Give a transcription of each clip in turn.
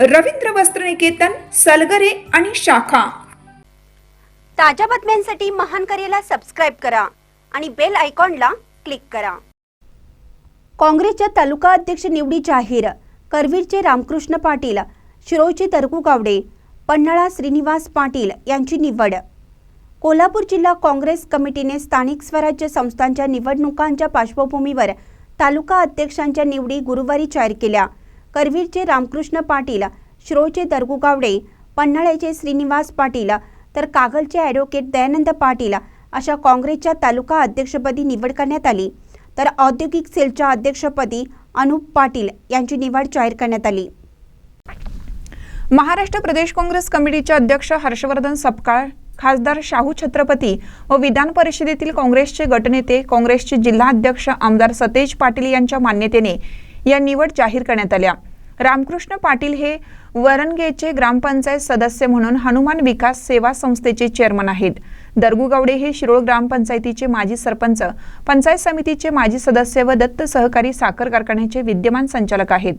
रवींद्र वस्त्रनिकेतन सलगरे आणि शाखा. ताज्या बातम्यांसाठी महान करेला सबस्क्राईब करा आणि बेल आयकॉनला क्लिक करा. काँग्रेसच्या तालुका अध्यक्ष निवडी जाहीर करवीरचे रामकृष्ण पाटील शिरोळचे तरकू गावडे पन्हाळा श्रीनिवास पाटील यांची निवड. कोल्हापूर जिल्हा काँग्रेस कमिटीने स्थानिक स्वराज्य संस्थांच्या निवडणुकांच्या पार्श्वभूमीवर तालुका अध्यक्षांच्या निवडी गुरुवारी जाहीर केल्या. करवीरचे रामकृष्ण पाटील शिरोळचे दरगू गावडे पन्हाळ्याचे श्रीनिवास पाटील तर कागलचे ॲडव्होकेट दयानंद पाटील अशा काँग्रेसच्या तालुका अध्यक्षपदी निवड करण्यात आली. तर औद्योगिक सेलच्या अध्यक्षपदी अनुप पाटील यांची निवड जाहीर करण्यात आली. महाराष्ट्र प्रदेश काँग्रेस कमिटीचे अध्यक्ष हर्षवर्धन सपकाळ खासदार शाहू छत्रपती व विधान परिषदेतील काँग्रेसचे गटनेते काँग्रेसचे जिल्हाध्यक्ष आमदार सतेज पाटील यांच्या मान्यतेने या निवड जाहीर करण्यात आल्या. रामकृष्ण पाटील हे वरणगेचे ग्रामपंचायत सदस्य म्हणून हनुमान विकास सेवा संस्थेचे चेअरमन आहेत. दरगुगावडे हे शिरोळ ग्रामपंचायतीचे माजी सरपंच पंचायत समितीचे माजी सदस्य व दत्त सहकारी साखर कारखान्याचे विद्यमान संचालक आहेत.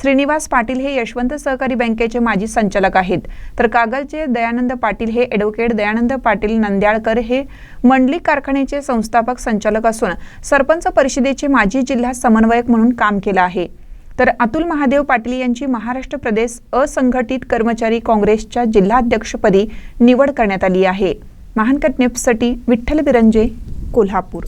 श्रीनिवास पाटील हे यशवंत सहकारी बँकेचे माजी संचालक आहेत. तर कागलचे दयानंद पाटील हे ॲडव्होकेट दयानंद पाटील नंद्याळकर हे मंडलिक कारखान्याचे संस्थापक संचालक असून सरपंच परिषदेचे माजी जिल्हा समन्वयक म्हणून काम केलं आहे. तर अतुल महादेव पाटील यांची महाराष्ट्र प्रदेश असंघटित कर्मचारी काँग्रेसच्या जिल्हाध्यक्षपदी निवड करण्यात आली आहे. महानकट न्यूजसाठी विठ्ठल बिरंजे कोल्हापूर.